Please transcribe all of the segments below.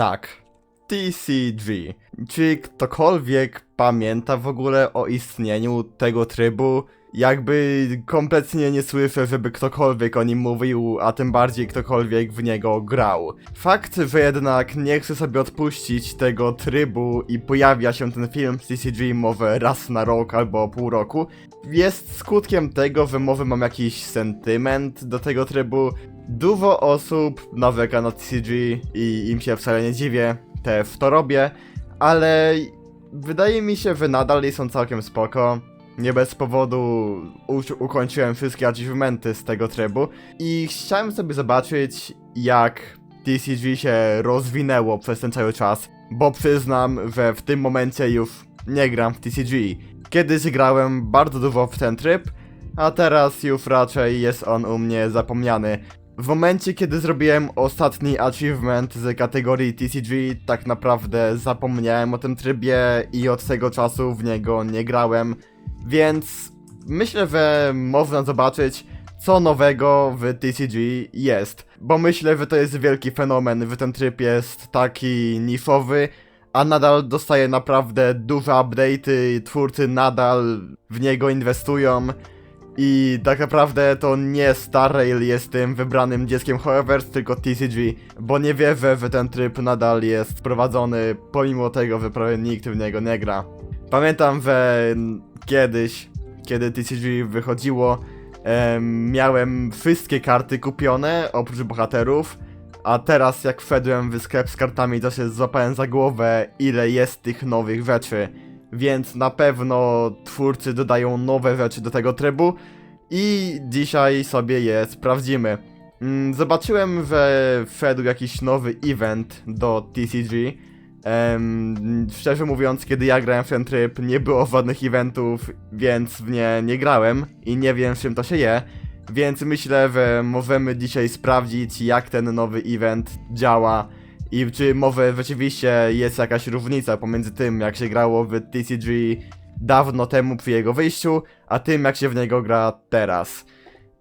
Tak. TCG. Czy ktokolwiek pamięta w ogóle o istnieniu tego trybu? Jakby kompletnie nie słyszę, żeby ktokolwiek o nim mówił, a tym bardziej ktokolwiek w niego grał. Fakt, że jednak nie chcę sobie odpuścić tego trybu i pojawia się ten film z TCG może raz na rok albo pół roku, jest skutkiem tego, że może mam jakiś sentyment do tego trybu. Dużo osób narzeka na TCG i im się wcale nie dziwię, też to robię, ale wydaje mi się, że nadal są całkiem spoko. Nie bez powodu u- ukończyłem wszystkie achievementy z tego trybu i chciałem sobie zobaczyć jak TCG się rozwinęło przez ten cały czas, bo przyznam, że w tym momencie już nie gram w TCG. Kiedyś grałem bardzo dużo w ten tryb, a teraz już raczej jest on u mnie zapomniany. W momencie, kiedy zrobiłem ostatni achievement z kategorii TCG, tak naprawdę zapomniałem o tym trybie i od tego czasu w niego nie grałem, więc myślę, że można zobaczyć, co nowego w TCG jest. Bo myślę, że to jest wielki fenomen, że ten tryb jest taki niszowy, a nadal dostaje naprawdę duże update'y, twórcy nadal w niego inwestują. I tak naprawdę to nie Star Rail jest tym wybranym dzieckiem However's, tylko TCG, bo nie wierzę, że ten tryb nadal jest prowadzony, pomimo tego, że prawie nikt w niego nie gra. Pamiętam, że kiedyś, kiedy TCG wychodziło, em, miałem wszystkie karty kupione, oprócz bohaterów, a teraz jak wszedłem w sklep z kartami, to się złapałem za głowę, ile jest tych nowych rzeczy. Więc na pewno twórcy dodają nowe rzeczy do tego trybu i dzisiaj sobie je sprawdzimy. Mm, Zobaczyłem, że wszedł jakiś nowy event do TCG. Em, szczerze mówiąc, kiedy ja grałem w ten tryb, nie było żadnych eventów, więc w nie nie grałem i nie wiem, z czym to się je. Więc myślę, że możemy dzisiaj sprawdzić, jak ten nowy event działa i czy może rzeczywiście jest jakaś różnica pomiędzy tym, jak się grało w TCG dawno temu przy jego wyjściu, a tym, jak się w niego gra teraz.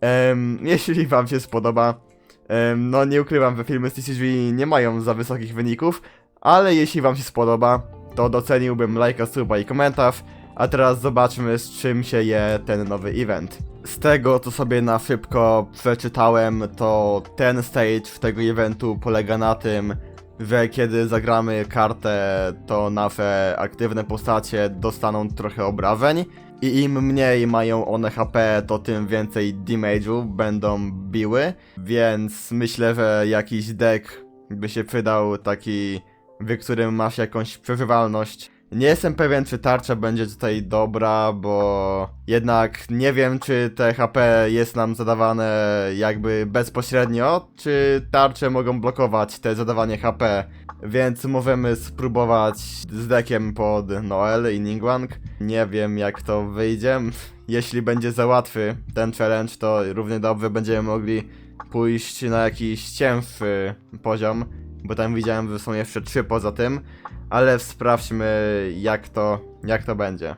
Em, jeśli wam się spodoba, em, no nie ukrywam, że filmy z TCG nie mają za wysokich wyników, ale jeśli wam się spodoba, to doceniłbym lajka, suba i komentarz, a teraz zobaczmy z czym się je ten nowy event. Z tego, co sobie na szybko przeczytałem, to ten stage tego eventu polega na tym, że kiedy zagramy kartę, to nasze aktywne postacie dostaną trochę obrażeń i im mniej mają one HP, to tym więcej damage'u będą biły, więc myślę, że jakiś deck by się przydał taki, w którym masz jakąś przeżywalność. Nie jestem pewien, czy tarcza będzie tutaj dobra, bo jednak nie wiem, czy te HP jest nam zadawane jakby bezpośrednio, czy tarcze mogą blokować te zadawanie HP. Więc możemy spróbować z deckiem pod Noel i Ningguang. Nie wiem, jak to wyjdzie. Jeśli będzie za łatwy ten challenge, to równie dobrze będziemy mogli pójść na jakiś cięższy poziom, bo tam widziałem, że są jeszcze trzy poza tym ale sprawdźmy jak to, jak to będzie.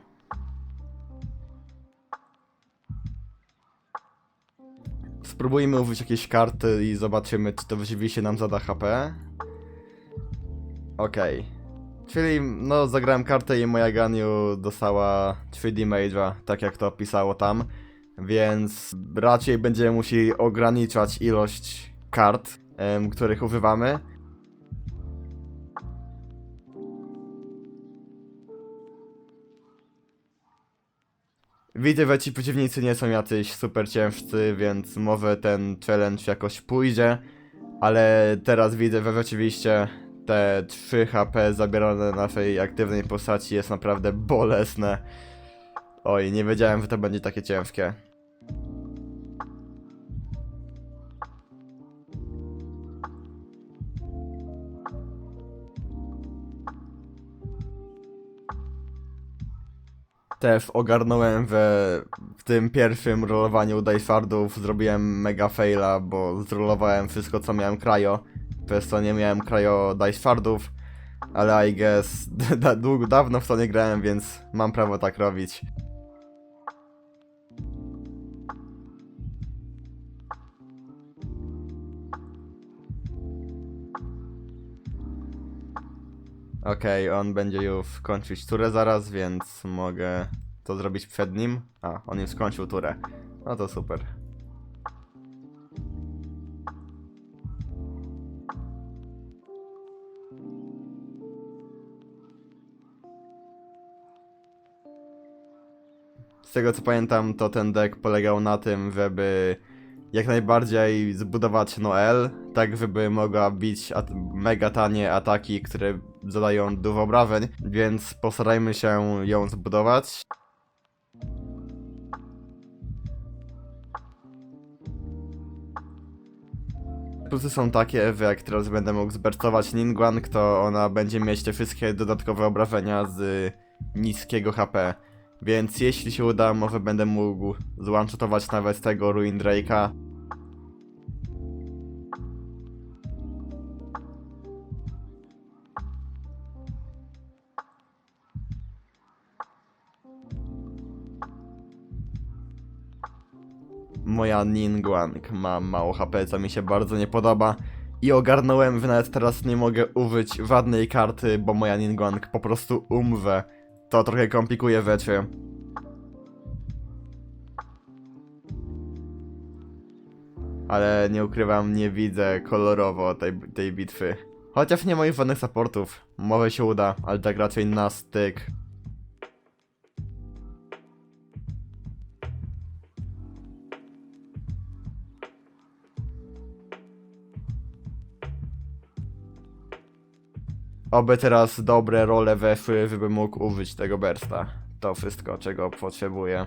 Spróbujmy użyć jakieś karty i zobaczymy, czy to rzeczywiście nam zada HP. Okej. Czyli, no, zagrałem kartę i moja Ganyu dostała 3 damage'a, tak jak to pisało tam. Więc raczej będziemy musieli ograniczać ilość kart, których używamy. Widzę, ci przeciwnicy nie są jacyś super ciężcy, więc może ten challenge jakoś pójdzie, ale teraz widzę, że rzeczywiście te 3 HP zabierane naszej aktywnej postaci jest naprawdę bolesne. Oj, nie wiedziałem, że to będzie takie ciężkie. Też ogarnąłem, że w tym pierwszym rollowaniu Dicehardów zrobiłem mega faila, bo zrolowałem wszystko co miałem krajo, przez co nie miałem krajo Dicehardów, ale I guess długo, dawno w to nie grałem, więc mam prawo tak robić. Okej, on będzie już kończyć turę zaraz, więc mogę to zrobić przed nim. A, on już skończył turę. No to super. Z tego co pamiętam, to ten deck polegał na tym, żeby jak najbardziej zbudować Noel, tak żeby mogła bić mega tanie ataki, które zadają dużo obrażeń, więc postarajmy się ją zbudować. Plusy są takie, że jak teraz będę mógł zbercować Ningguang, to ona będzie mieć te wszystkie dodatkowe obrażenia z niskiego HP. Więc jeśli się uda, może będę mógł złączotować nawet tego Ruin Drake'a. Moja Ningguang ma mało HP, co mi się bardzo nie podoba. I ogarnąłem, że nawet teraz nie mogę użyć żadnej karty, bo moja Ningguang po prostu umrze. To trochę komplikuje rzeczy. Ale nie ukrywam, nie widzę kolorowo tej, tej bitwy. Chociaż nie moich żadnych supportów. Może się uda, ale tak raczej na styk. Oby teraz dobre role weszły, żeby mógł użyć tego bursta. To wszystko, czego potrzebuję.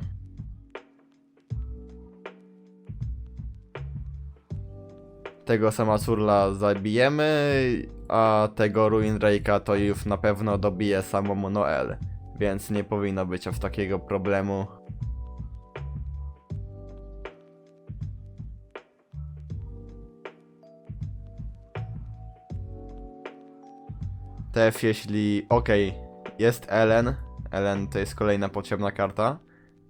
Tego sama surla zabijemy, a tego Ruin Rake'a to już na pewno dobije samą Noel. Więc nie powinno być aż takiego problemu. Też jeśli... Okej, jest Ellen. Ellen to jest kolejna potrzebna karta,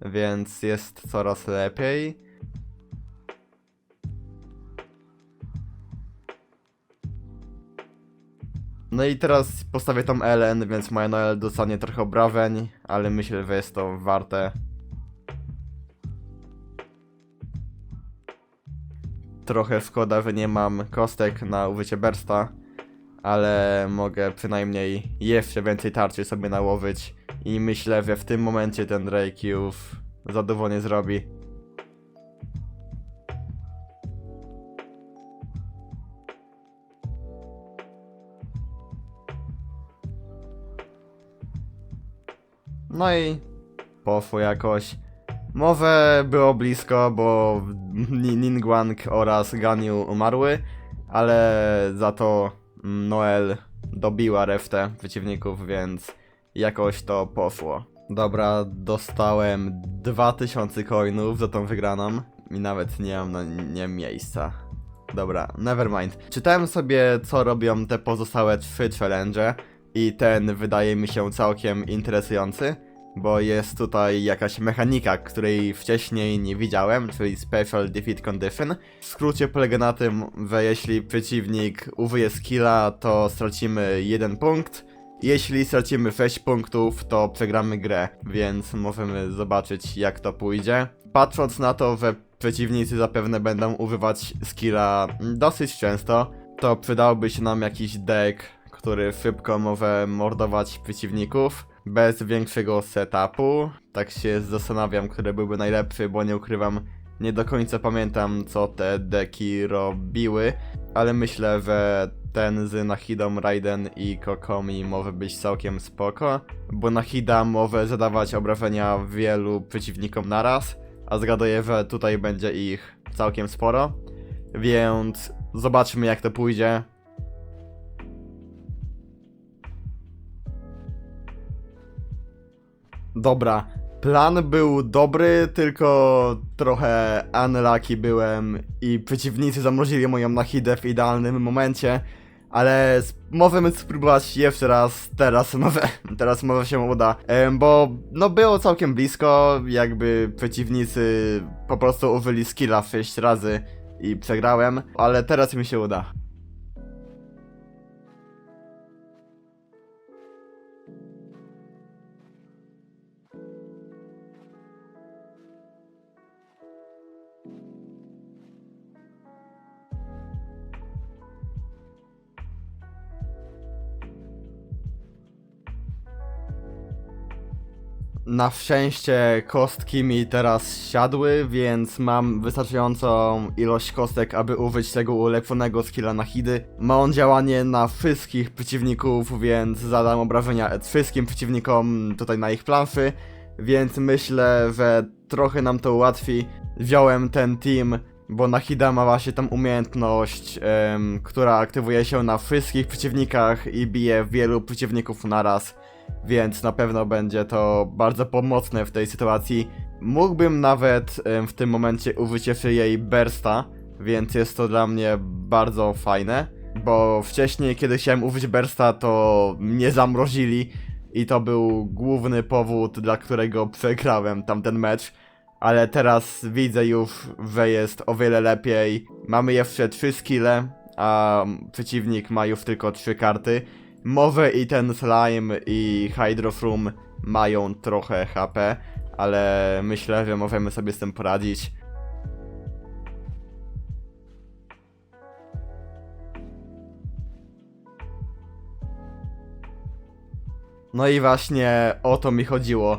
więc jest coraz lepiej. No i teraz postawię tą Ellen, więc moja Noel dostanie trochę obrażeń, ale myślę, że jest to warte. Trochę szkoda, że nie mam kostek na użycie Bersta, ale mogę przynajmniej jeszcze więcej tarczy sobie nałożyć i myślę, że w tym momencie ten Drake już zadowolenie zrobi. No i poszło jakoś. Może było blisko, bo Ni- Ningguang oraz Ganyu umarły, ale za to Noel dobiła resztę przeciwników, więc jakoś to poszło. Dobra, dostałem 2000 coinów za tą wygraną i nawet nie mam na nie miejsca. Dobra, nevermind. Czytałem sobie, co robią te pozostałe trzy challenge i ten wydaje mi się całkiem interesujący, bo jest tutaj jakaś mechanika, której wcześniej nie widziałem, czyli Special Defeat Condition. W skrócie polega na tym, że jeśli przeciwnik użyje skilla, to stracimy jeden punkt. Jeśli stracimy 6 punktów, to przegramy grę, więc możemy zobaczyć jak to pójdzie. Patrząc na to, że przeciwnicy zapewne będą używać skilla dosyć często, to przydałby się nam jakiś deck, który szybko może mordować przeciwników bez większego setupu. Tak się zastanawiam, który byłby najlepszy, bo nie ukrywam, nie do końca pamiętam co te deki robiły, ale myślę, że ten z Nahidą, Raiden i Kokomi może być całkiem spoko, bo Nahida może zadawać obrażenia wielu przeciwnikom naraz, a zgaduję, że tutaj będzie ich całkiem sporo, więc zobaczmy jak to pójdzie. Dobra, plan był dobry, tylko trochę unlucky byłem i przeciwnicy zamrozili moją Nahidę w idealnym momencie, ale możemy spróbować jeszcze raz, teraz może, teraz może się uda, bo no było całkiem blisko, jakby przeciwnicy po prostu użyli skilla 6 razy i przegrałem, ale teraz mi się uda. Na szczęście kostki mi teraz siadły, więc mam wystarczającą ilość kostek, aby użyć tego ulepszonego skilla na hidy. Ma on działanie na wszystkich przeciwników, więc zadam obrażenia wszystkim przeciwnikom tutaj na ich planszy, więc myślę, że trochę nam to ułatwi. Wziąłem ten team, bo Nahida ma właśnie tam umiejętność, która aktywuje się na wszystkich przeciwnikach i bije wielu przeciwników naraz, więc na pewno będzie to bardzo pomocne w tej sytuacji. Mógłbym nawet w tym momencie użyć jeszcze jej bursta, więc jest to dla mnie bardzo fajne, bo wcześniej kiedy chciałem użyć bursta to mnie zamrozili i to był główny powód, dla którego przegrałem tamten mecz ale teraz widzę już, że jest o wiele lepiej. Mamy jeszcze 3 skille, a przeciwnik ma już tylko 3 karty. Może i ten slime i Hydrofrum mają trochę HP, ale myślę, że możemy sobie z tym poradzić. No i właśnie o to mi chodziło.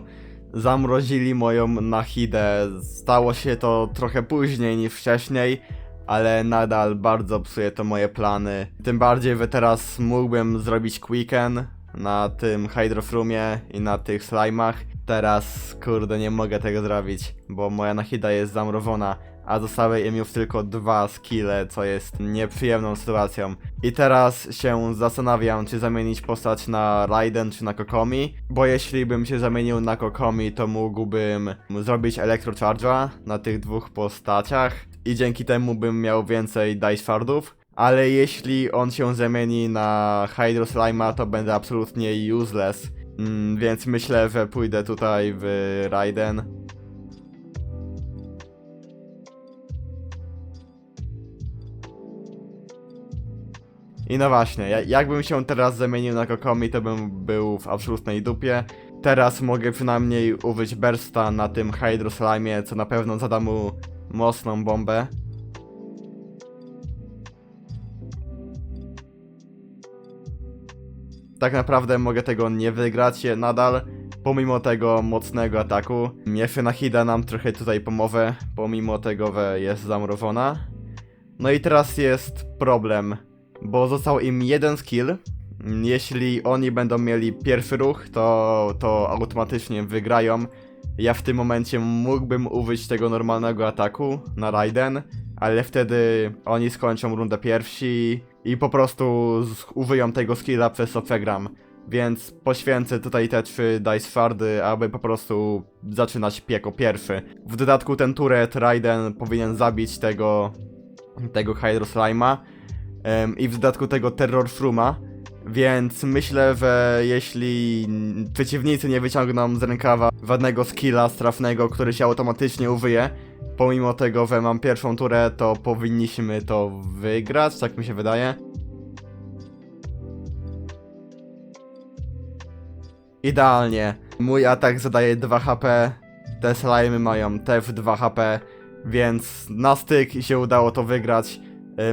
Zamrozili moją Nahidę. Stało się to trochę później niż wcześniej, ale nadal bardzo psuje to moje plany. Tym bardziej, że teraz mógłbym zrobić quicken na tym Hydrofrumie i na tych slime'ach. Teraz, kurde, nie mogę tego zrobić, bo moja Nahida jest zamrożona, a zostały im już tylko dwa skille, co jest nieprzyjemną sytuacją. I teraz się zastanawiam, czy zamienić postać na Raiden czy na Kokomi, bo jeśli bym się zamienił na Kokomi, to mógłbym zrobić Electrocharge'a na tych dwóch postaciach i dzięki temu bym miał więcej Dice Shardów. Ale jeśli on się zamieni na Hydro Slime'a, to będę absolutnie useless. Mm, więc myślę, że pójdę tutaj w Raiden. I no właśnie, ja- jakbym się teraz zamienił na Kokomi, to bym był w absolutnej dupie. Teraz mogę przynajmniej użyć Bursta na tym Hydro Slime, co na pewno zada mu mocną bombę. Tak naprawdę mogę tego nie wygrać nadal, pomimo tego mocnego ataku. Jeszcze Nahida nam trochę tutaj pomoże, pomimo tego, że jest zamrożona. No i teraz jest problem, bo został im jeden skill. Jeśli oni będą mieli pierwszy ruch, to, to automatycznie wygrają. Ja w tym momencie mógłbym użyć tego normalnego ataku na Raiden, ale wtedy oni skończą rundę pierwsi i po prostu użyją tego skilla przez co. Więc poświęcę tutaj te trzy dice fardy, aby po prostu zaczynać pieko pierwszy. W dodatku ten turret Raiden powinien zabić tego, tego Hydro Slime'a em, i w dodatku tego Terror Fruma. Więc myślę, że jeśli przeciwnicy nie wyciągną z rękawa żadnego skilla strafnego, który się automatycznie użyje, pomimo tego, że mam pierwszą turę, to powinniśmy to wygrać, tak mi się wydaje. Idealnie. Mój atak zadaje 2 HP, te slimy mają też 2 HP, więc na styk się udało to wygrać.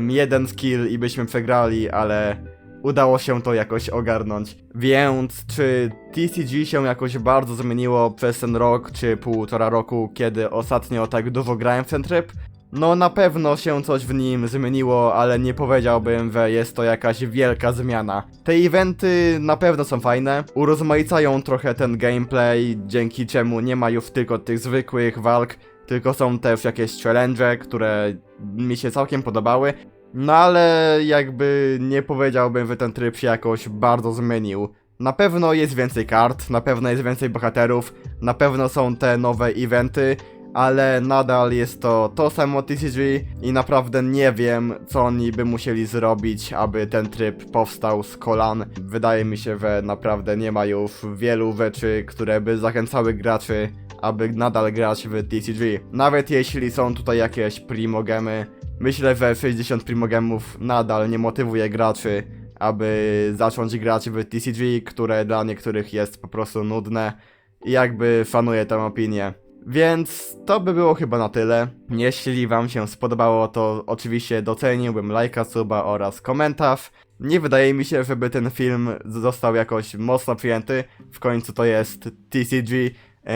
Jeden skill i byśmy przegrali, ale udało się to jakoś ogarnąć. Więc czy TCG się jakoś bardzo zmieniło przez ten rok czy półtora roku, kiedy ostatnio tak dużo grałem w ten tryb? No na pewno się coś w nim zmieniło, ale nie powiedziałbym, że jest to jakaś wielka zmiana. Te eventy na pewno są fajne, urozmaicają trochę ten gameplay, dzięki czemu nie ma już tylko tych zwykłych walk, tylko są też jakieś challenge, które mi się całkiem podobały. No ale jakby nie powiedziałbym, że ten tryb się jakoś bardzo zmienił. Na pewno jest więcej kart, na pewno jest więcej bohaterów, na pewno są te nowe eventy, ale nadal jest to to samo TCG i naprawdę nie wiem, co oni by musieli zrobić, aby ten tryb powstał z kolan. Wydaje mi się, że naprawdę nie ma już wielu rzeczy, które by zachęcały graczy, aby nadal grać w TCG. Nawet jeśli są tutaj jakieś primogemy, myślę, że 60 primogemów nadal nie motywuje graczy, aby zacząć grać w TCG, które dla niektórych jest po prostu nudne i jakby fanuję tę opinię. Więc to by było chyba na tyle. Jeśli wam się spodobało, to oczywiście doceniłbym lajka, suba oraz komentarz. Nie wydaje mi się, żeby ten film został jakoś mocno przyjęty. W końcu to jest TCG,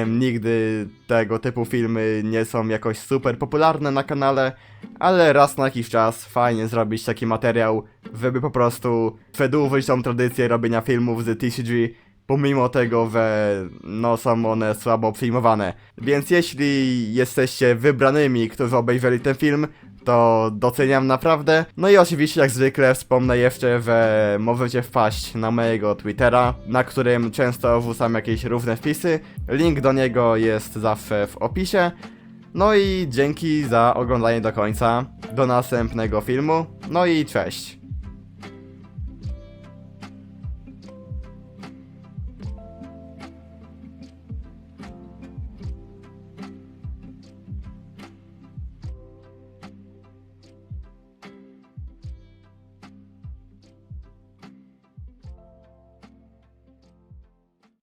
nigdy tego typu filmy nie są jakoś super popularne na kanale, ale raz na jakiś czas fajnie zrobić taki materiał, żeby po prostu przedłużyć tą tradycję robienia filmów z TCG, pomimo tego, że no są one słabo przyjmowane. Więc jeśli jesteście wybranymi, którzy obejrzeli ten film, to doceniam naprawdę. No i oczywiście jak zwykle wspomnę jeszcze, że możecie wpaść na mojego Twittera, na którym często wrzucam jakieś różne wpisy. Link do niego jest zawsze w opisie. No i dzięki za oglądanie do końca. Do następnego filmu. No i cześć.